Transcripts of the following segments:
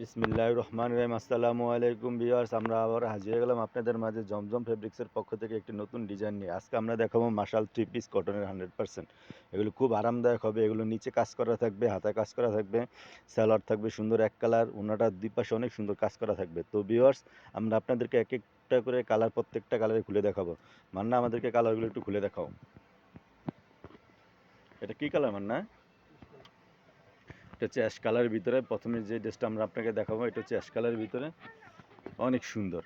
বিসমিল্লাহ রহমান রহিম। আসসালামু আলাইকুম বিয়ার্স আমরা আবার হাজির গেলাম আপনাদের মাঝে জমজম ফেব্রিক্সের পক্ষ থেকে একটি নতুন ডিজাইন নিয়ে। আজকে আমরা দেখাবো মাশাল থ্রি পিস কটনের হান্ড্রেড পার্সেন্ট। এগুলো খুব আরামদায়ক হবে, এগুলো নিচে কাজ করা থাকবে, হাতে কাজ করা থাকবে স্যালাড থাকবে, সুন্দর এক কালার ওনাটার দুই পাশে অনেক সুন্দর কাজ করা থাকবে। তো বিয়ার্স আমরা আপনাদেরকে এক একটা করে কালার, প্রত্যেকটা কালারে খুলে দেখাবো। মান্না, আমাদেরকে কালারগুলো একটু খুলে দেখাও। এটা কি কালার মান্না? এটা হচ্ছে অ্যাশ কালারের ভিতরে। প্রথমে যে ড্রেসটা আমরা আপনাকে দেখাবো, এটা হচ্ছে অ্যাশ কালারের ভিতরে। অনেক সুন্দর।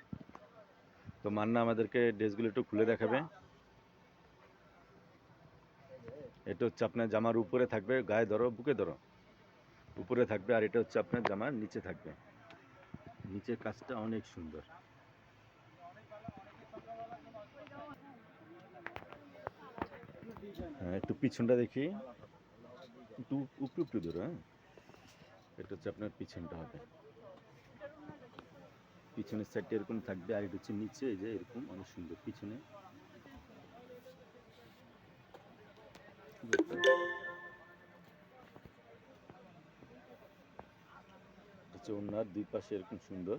তো মান্না আমাদেরকে ড্রেসগুলো একটু খুলে দেখাবে। এটা হচ্ছে আপনার জামার উপরে থাকবে, গায়ে ধরো, বুকে ধরো। উপরে থাকবে আর এটা হচ্ছে আপনার জামার নিচে থাকবে। নিচের কাজটা অনেক সুন্দর। হ্যাঁ একটু পিছনটা দেখি। একটু উপরে উপরে ধরো হ্যাঁ। এটা হচ্ছে আপনার পিছনটা হবে। পিছনের সাইডটা এরকম থাকবে আর এটা হচ্ছে নিচে যে এরকম অনেক সুন্দর পিছনে। হচ্ছে ওনার দুই পাশে এরকম সুন্দর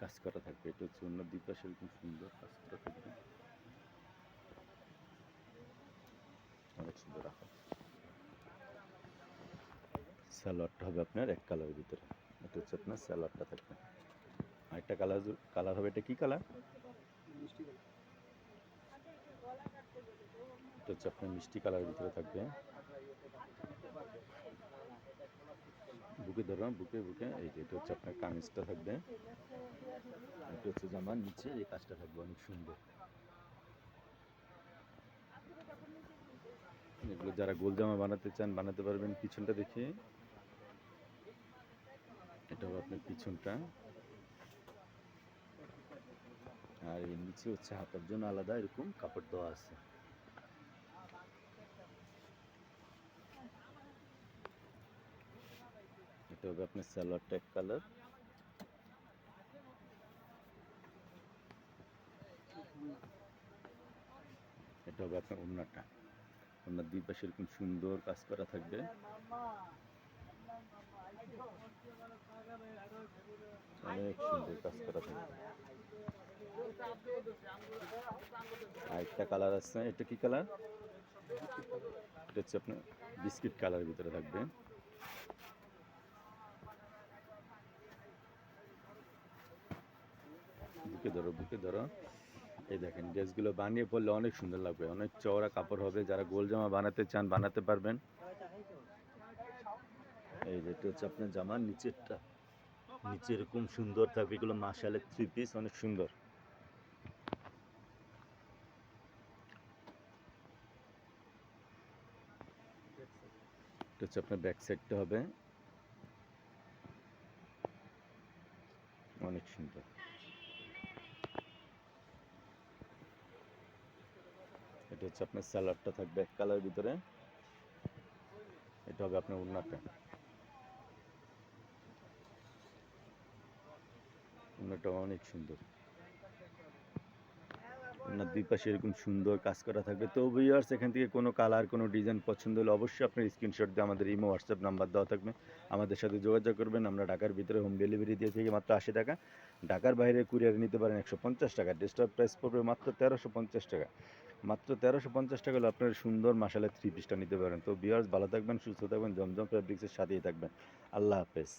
কাজ করা থাকবে। এটা হচ্ছে ওনার দুই পাশে এরকম সুন্দর কাজ করা থাকবে। অনেক সুন্দর রাখা স্যালাডটা হবে আপনার এক কালারের ভিতরে। এটা হচ্ছে আপনার স্যালাডটা থাকবে। আরেকটা কালার কালার হবে এটা কি কালার? এটা হচ্ছে আপনার মিষ্টি কালারের ভিতরে থাকবে। বুকে ধরুন বুকে বুকে। এই যে এটা হচ্ছে আপনার কামিজটা থাকবে। এটা হচ্ছে জামার নিচে এই কাজটা থাকবে অনেক সুন্দর। এগুলো যারা গোল জামা বানাতে চান বানাতে পারবেন পিছনটা দেখে। এটা হবে আপনার পিছনটা। আর এর নিচে হচ্ছে হাতার জন্য আলাদা, এরকম কাপড় দেওয়া আছে। এটা হবে আপনার সালোয়ার ট্যাগ কালার এটা হবে আপনার ওড়নাটা। ওনার দুই পাশে এরকম সুন্দর কাজ করা থাকবে। অনেক সুন্দর কাজ করা থাকবে আরেকটা কালার আছে, এটা কি কালার এটা হচ্ছে আপনার বিস্কিট কালারের ভিতরে থাকবে। বুকে ধরো বুকে ধরো। এই দেখেন, ড্রেসগুলো বানিয়ে পড়লে অনেক সুন্দর লাগবে। অনেক চওড়া কাপড় হবে। যারা গোল জামা বানাতে চান, বানাতে পারবেন। এই যে এটা হচ্ছে আপনার জামার নিচেরটা। নিচে এরকম সুন্দর থাকবে, এগুলো মাসালের থ্রি পিস অনেক সুন্দর। হচ্ছে আপনার ব্যাক সাইডটা হবে। অনেক সুন্দর। এটা হচ্ছে আপনার স্যালাডটা থাকবে এক কালারের ভিতরে। এটা হবে আপনার উন্নাটা। উন্নাটা অনেক সুন্দর। উন্নার দুই পাশে এরকম সুন্দর কাজ করা থাকবে। তো ভিউয়ার্স এখান থেকে কোনো কালার কোনো ডিজাইন পছন্দ হলে অবশ্যই আপনার স্ক্রিনশট দিয়ে আমাদের ইমো হোয়াটসঅ্যাপ নাম্বার দেওয়া থাকবে। আমাদের সাথে যোগাযোগ করবেন। আমরা ঢাকার ভিতরে হোম ডেলিভারি দিয়ে থাকি মাত্র আশি টাকা। ঢাকার বাইরে কুরিয়ারে নিতে পারেন একশো পঞ্চাশ টাকা। ডেস্কটপ প্রাইস পড়বে মাত্র তেরোশো পঞ্চাশ টাকা। মাত্র তেরোশো পঞ্চাশ টাকা হলে আপনার সুন্দর মাসালের থ্রি পিসটা নিতে পারেন। তো বিয়ার্স ভালো থাকবেন, সুস্থ থাকবেন, জমজম ফেব্রিক্সের সাথেই থাকবেন। আল্লাহ হাফেজ।